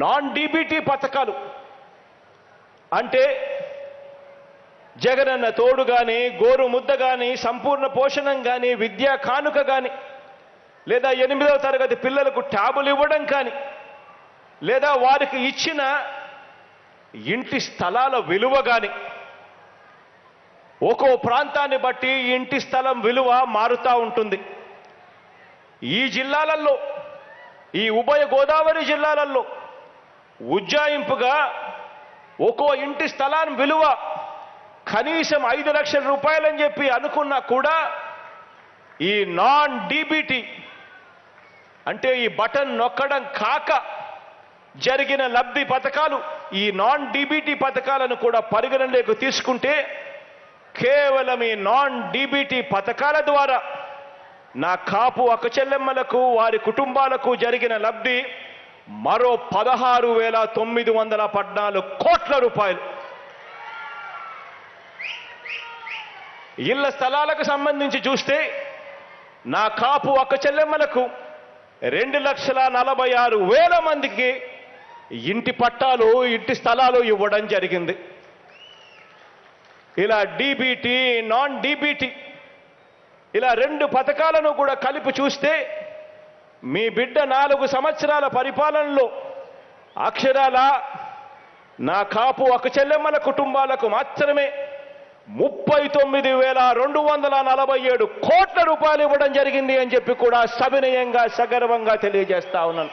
Non DBT పథకాలు. అంటే జగనన్న తోడు కానీ గోరు ముద్ద కానీ సంపూర్ణ పోషణం కానీ విద్యా కానుక కానీ లేదా ఎనిమిదవ తరగతి పిల్లలకు ట్యాబులు ఇవ్వడం కానీ లేదా వారికి ఇచ్చిన ఇంటి స్థలాల విలువ కానీ ఒక్కో ప్రాంతాన్ని బట్టి ఇంటి స్థలం విలువ మారుతూ ఉంటుంది. ఈ జిల్లాలలో ఈ ఉభయ గోదావరి జిల్లాలలో ఉజ్జాయింపుగా ఒక్కో ఇంటి స్థలాన్ని విలువ కనీసం ఐదు లక్షల రూపాయలని చెప్పి అనుకున్నా కూడా ఈ నాన్ డీబీటీ అంటే ఈ బటన్ నొక్కడం కాక జరిగిన లబ్ధి పథకాలు ఈ నాన్ డీబీటీ పథకాలను కూడా పరిగణలోకి తీసుకుంటే కేవలం ఈ నాన్ డీబీటీ పథకాల ద్వారా నా కాపు అక్కచెల్లెమ్మలకు వారి కుటుంబాలకు జరిగిన లబ్ధి మరో పదహారు వేల తొమ్మిది వందల పద్నాలుగు కోట్ల రూపాయలు. ఇళ్ళ స్థలాలకు సంబంధించి చూస్తే నా కాపు ఒక్క చెల్లెమ్మలకు రెండు లక్షల నలభై ఆరు వేల మందికి ఇంటి పట్టాలు ఇంటి స్థలాలు ఇవ్వడం జరిగింది. ఇలా డీబీటీ నాన్ డీబీటీ ఇలా రెండు పథకాలను కూడా కలిపి చూస్తే మీ బిడ్డ నాలుగు సంవత్సరాల పరిపాలనలో అక్షరాల నా కాపు ఒక చెల్లెమ్మల కుటుంబాలకు మాత్రమే ముప్పై తొమ్మిది వేల రెండు వందల నలభై ఏడు కోట్ల రూపాయలు ఇవ్వడం జరిగింది అని చెప్పి కూడా సవినయంగా సగర్వంగా తెలియజేస్తా ఉన్నాను.